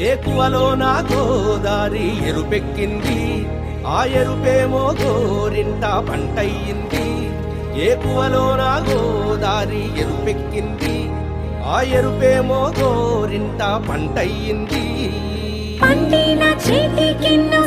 ఏకువలో నా గోదారి ఎరుపెక్కింది? ఆ ఎరుపేమో గోరింట పంటయ్యింది. ఏకువలో నా గోదారి ఎరుపెక్కింది? ఆ ఎరుపేమో గోరింట పంటయ్యింది. పండిన చేతికెన్నో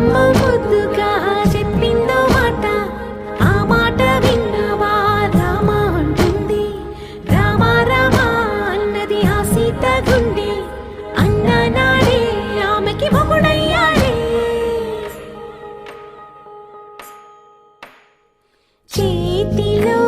చిలకమ్మ ముద్దుగా చెప్పిందో మాట. ఆ మాట విన్నవా రామ అంటుంది. రామ రామ అన్నది ఆ సీత గుండె. అన్న నాడే ఆమెకి మొగుడయ్యాడే. చేతిలో